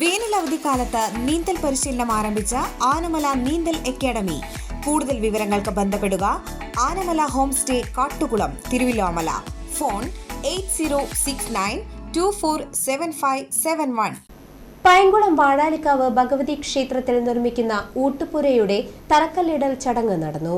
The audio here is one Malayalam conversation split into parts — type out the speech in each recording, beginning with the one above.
വേനൽ അവധിക്കാലത്ത് നീന്തൽ പരിശീലനം ആരംഭിച്ച ആനമല നീന്തൽ അക്കാദമി. കൂടുതൽ വിവരങ്ങൾക്ക് ബന്ധപ്പെടുക Anamala home stay Kattukulam Thiruvilwamala. Phone eight zero six nine two four seven five seven one. Payankulam Vazhalikkavu Bhagavathi ക്ഷേത്രത്തിൽ നിർമ്മിക്കുന്ന ഊട്ടുപുരയുടെ തറക്കല്ലിടൽ ചടങ്ങ് നടന്നു.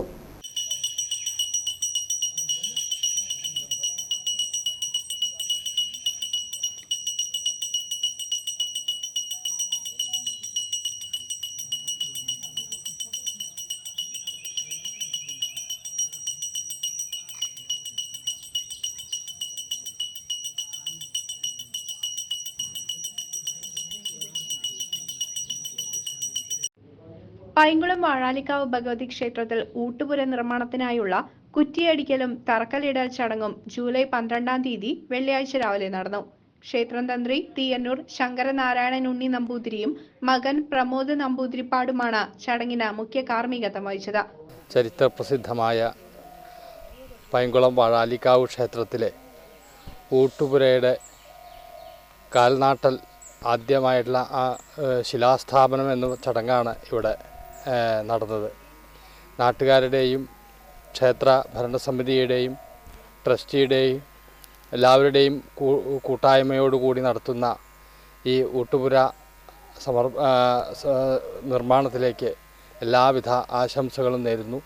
പൈങ്കുളം വാഴാലിക്കാവ് ഭഗവതി ക്ഷേത്രത്തിൽ ഊട്ടുപുര നിർമ്മാണത്തിനായുള്ള കുറ്റിയടിക്കലും തറക്കല്ലിടൽ ചടങ്ങും ജൂലൈ പന്ത്രണ്ടാം തീയതി വെള്ളിയാഴ്ച രാവിലെ നടന്നു. ക്ഷേത്രം തന്ത്രി തീയന്നൂർ ശങ്കരനാരായണൻ ഉണ്ണി നമ്പൂതിരിയും മകൻ പ്രമോദ് നമ്പൂതിരിപ്പാടുമാണ് ചടങ്ങിന് മുഖ്യ കാർമ്മികത്വം വഹിച്ചത്. ചരിത്ര പ്രസിദ്ധമായ പൈങ്കുളം വാഴാലിക്കാവ് ക്ഷേത്രത്തിലെ ഊട്ടുപുരയുടെ കാൽനാട്ടൽ ആദ്യമായിട്ടുള്ള ആ ശിലാസ്ഥാപനം എന്ന ചടങ്ങാണ് ഇവിടെ നടന്നത്. നാട്ടുകാരുടെയും ക്ഷേത്ര ഭരണസമിതിയുടെയും ട്രസ്റ്റിയുടെയും എല്ലാവരുടെയും കൂ- കൂട്ടായ്മയോടുകൂടി നടത്തുന്ന ഈ ഊട്ടുപുര സമർ നിർമ്മാണത്തിലേക്ക് എല്ലാവിധ ആശംസകളും നേരുന്നു.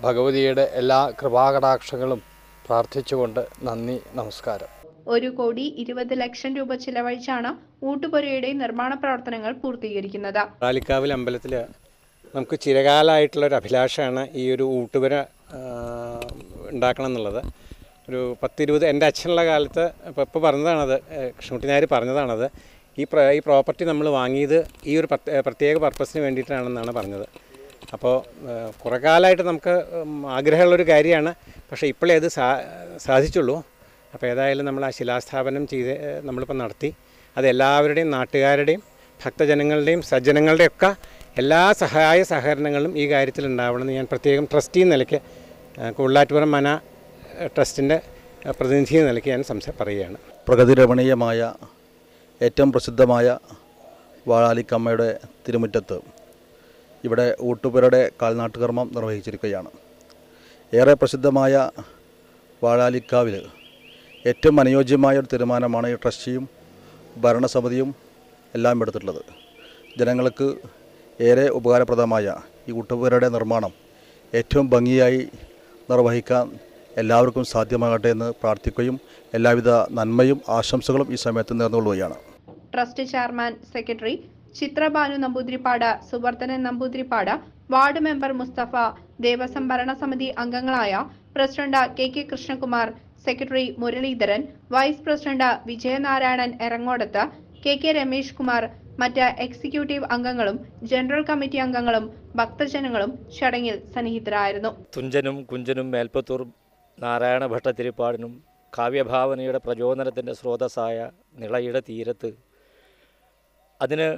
ഭഗവതിയുടെ എല്ലാ കൃപാകടാക്ഷങ്ങളും പ്രാർത്ഥിച്ചുകൊണ്ട് നന്ദി നമസ്കാരം. ഒരു കോടി ഇരുപത് ലക്ഷം രൂപ ചിലവഴിച്ചാണ് ഊട്ടുപുരയുടെ നിർമ്മാണ പ്രവർത്തനങ്ങൾ പൂർത്തീകരിക്കുന്നത്. റാലിക്കാവിൽ അമ്പലത്തിൽ നമുക്ക് ചിരകാലമായിട്ടുള്ളൊരു അഭിലാഷമാണ് ഈ ഒരു ഊട്ടുപുര ഉണ്ടാക്കണം എന്നുള്ളത്. ഒരു പത്തിരുപത് എന്റെ അച്ഛനുള്ള കാലത്ത് ഇപ്പോൾ ഇപ്പോൾ പറഞ്ഞതാണത് കൃഷ്ണകുട്ടി നായർ പറഞ്ഞതാണത്. ഈ ഈ പ്രോപ്പർട്ടി നമ്മൾ വാങ്ങിയത് ഈ ഒരു പ്രത്യേക പർപ്പസിന് വേണ്ടിയിട്ടാണെന്നാണ് പറഞ്ഞത്. അപ്പോൾ കുറേ കാലമായിട്ട് നമുക്ക് ആഗ്രഹമുള്ളൊരു കാര്യമാണ്. പക്ഷേ ഇപ്പോഴേ അത് സാ സാധിച്ചുള്ളൂ. അപ്പോൾ ഏതായാലും നമ്മൾ ആ ശിലാസ്ഥാപനം ചെയ്ത് നമ്മളിപ്പോൾ നടത്തി. അത് എല്ലാവരുടെയും നാട്ടുകാരുടെയും ഭക്തജനങ്ങളുടെയും സജ്ജനങ്ങളുടെയും ഒക്കെ എല്ലാ സഹായ സഹകരണങ്ങളും ഈ കാര്യത്തിൽ ഉണ്ടാവണമെന്ന് ഞാൻ പ്രത്യേകം ട്രസ്റ്റി നിലയ്ക്ക് കൂടുതലാറ്റുപുറം മന ട്രസ്റ്റിന്റെ പ്രതിനിധി നിലയ്ക്ക് ഞാൻ സംശയം പറയുകയാണ്. പ്രകൃതിരമണീയമായ ഏറ്റവും പ്രസിദ്ധമായ വാഴാലിക്കമ്മയുടെ തിരുമുറ്റത്ത് ഇവിടെ ഊട്ടുപുരയുടെ കാൽനാട്ടുകർമ്മം നിർവഹിച്ചിരിക്കുകയാണ്. ഏറെ പ്രസിദ്ധമായ വാഴാലിക്കാവിൽ ഏറ്റവും അനുയോജ്യമായ ഒരു തീരുമാനമാണ് ഈ ട്രസ്റ്റിയും ഭരണസമിതിയും എല്ലാം എടുത്തിട്ടുള്ളത്. ജനങ്ങൾക്ക് ഏറെ ഉപകാരപ്രദമായ ഈ ഊട്ടുപുരയുടെ നിർമ്മാണം ഏറ്റവും ഭംഗിയായി നിർവഹിക്കാൻ എല്ലാവർക്കും സാധ്യമാകട്ടെ എന്ന് പ്രാർത്ഥിക്കുകയും എല്ലാവിധ നന്മയും ആശംസകളും ഈ സമയത്ത് നേർന്നുകൊള്ളുകയാണ്. Trust chairman secretary Chitrabhanu Namboodiripad Suvardhanan Namboodiripad ward member Musthafa Devaswom ഭരണസമിതി അംഗങ്ങളായ president K K Krishnakumar secretary Muraleedharan vice president Vijayanarayanan Erangodath K K Ramesh Kumar മറ്റ് എക്സിക്യൂട്ടീവ് അംഗങ്ങളും ജനറൽ കമ്മിറ്റി അംഗങ്ങളും ഭക്തജനങ്ങളും ചടങ്ങിൽ സന്നിഹിതരായിരുന്നു. തുഞ്ചനും കുഞ്ചനും മേൽപ്പത്തൂർ നാരായണ ഭട്ടതിരിപ്പാടിനും കാവ്യഭാവനയുടെ പ്രചോദനത്തിന്റെ സ്രോതസ്സായ നിളയുടെ തീരത്ത് അതിന്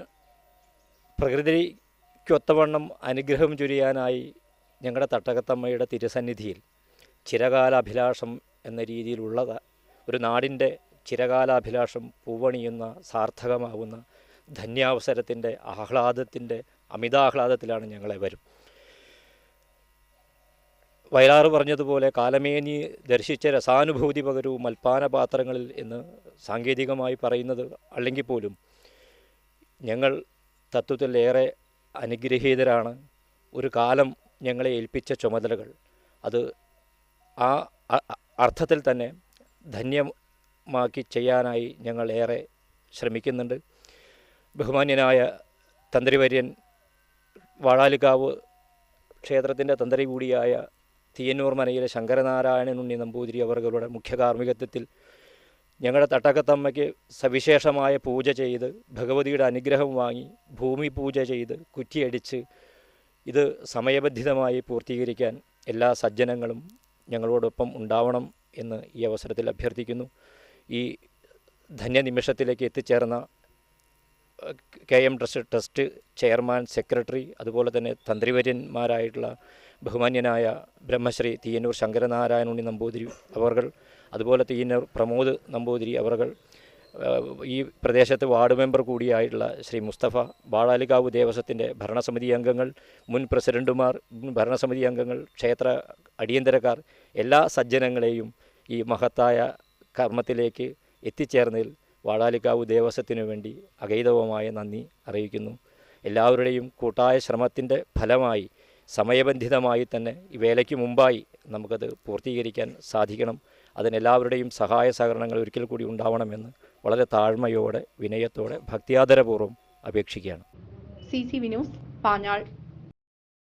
പ്രകൃതിക്കൊത്തവണ്ണം അനുഗ്രഹം ചുരിയാനായി ഞങ്ങളുടെ തട്ടകത്തമ്മയുടെ തിരുസന്നിധിയിൽ ചിരകാലാഭിലാഷം എന്ന രീതിയിലുള്ളത് ഒരു നാടിന്റെ ചിരകാലാഭിലാഷം പൂവണിയുന്ന സാർത്ഥകമാകുന്ന ധന്യാവസരത്തിന്റെ ആഹ്ലാദത്തിന്റെ അമിതാഹ്ലാദത്തിലാണ് ഞങ്ങളെ വരും. വയലാറ് പറഞ്ഞതുപോലെ കാലമേനി ദർശിച്ച രസാനുഭൂതി പകരവും മൽപ്പാന പാത്രങ്ങളിൽ എന്ന് സാങ്കേതികമായി പറയുന്നത് അല്ലെങ്കിൽ പോലും ഞങ്ങൾ തത്വത്തിൽ ഏറെ അനുഗ്രഹീതരാണ്. ഒരു കാലം ഞങ്ങളെ ഏൽപ്പിച്ച ചുമതലകൾ. അത് ആ അർത്ഥത്തിൽ തന്നെ ധന്യമാക്കി ചെയ്യാനായി ഞങ്ങൾ ഏറെ ശ്രമിക്കുന്നുണ്ട്. ബഹുമാന്യനായ തന്ത്രിവര്യൻ വാഴാലുകാവ് ക്ഷേത്രത്തിന്റെ തന്ത്രി കൂടിയായ തീയന്നൂർ മനയിലെ ശങ്കരനാരായണനുണ്ണി നമ്പൂതിരി അവർകളുടെ മുഖ്യ കാർമ്മികത്വത്തിൽ ഞങ്ങളുടെ തട്ടകത്തമ്മയ്ക്ക് സവിശേഷമായ പൂജ ചെയ്ത് ഭഗവതിയുടെ അനുഗ്രഹം വാങ്ങി ഭൂമി പൂജ ചെയ്ത് കുറ്റിയടിച്ച് ഇത് സമയബന്ധിതമായി പൂർത്തീകരിക്കാൻ എല്ലാ സജ്ജനങ്ങളും ഞങ്ങളോടൊപ്പം ഉണ്ടാവണം എന്ന് ഈ അവസരത്തിൽ അഭ്യർത്ഥിക്കുന്നു. ഈ ധന്യനിമിഷത്തിലേക്ക് എത്തിച്ചേർന്ന K M trust trust chairman secretary അതുപോലെ തന്നെ തന്ത്രിവര്യന്മാരായിട്ടുള്ള ബഹുമാന്യനായ ബ്രഹ്മശ്രീ തീയന്നൂർ ശങ്കരനാരായണ ഉണ്ണി നമ്പൂതിരി അവർകൾ അതുപോലെ തീയന്നൂർ പ്രമോദ് നമ്പൂതിരി അവർകൾ ഈ പ്രദേശത്ത് വാർഡ് മെമ്പർ കൂടിയായിട്ടുള്ള ശ്രീ മുസ്തഫ ബാളാലികാവ് ദേവസ്വത്തിന്റെ ഭരണസമിതി അംഗങ്ങൾ മുൻ പ്രസിഡന്റുമാർ ഭരണസമിതി അംഗങ്ങൾ ക്ഷേത്ര അടിയന്തരക്കാർ എല്ലാ സജ്ജനങ്ങളെയും ഈ മഹത്തായ കർമ്മത്തിലേക്ക് എത്തിച്ചേർന്നതിൽ വാഴാലിക്കാവ് ദേവസ്വത്തിനു വേണ്ടി അഗൈതവുമായ നന്ദി അറിയിക്കുന്നു. എല്ലാവരുടെയും കൂട്ടായ ശ്രമത്തിന്റെ ഫലമായി സമയബന്ധിതമായി തന്നെ ഈ വേലയ്ക്ക് മുമ്പായി നമുക്കത് പൂർത്തീകരിക്കാൻ സാധിക്കണം. അതിനെല്ലാവരുടെയും സഹായ സഹകരണങ്ങൾ ഒരിക്കൽ കൂടി ഉണ്ടാവണമെന്ന് വളരെ താഴ്മയോടെ വിനയത്തോടെ ഭക്തിയാദരപൂർവം അപേക്ഷിക്കുകയാണ്. സി സി വിനോസ് പാഞ്ഞാൾ.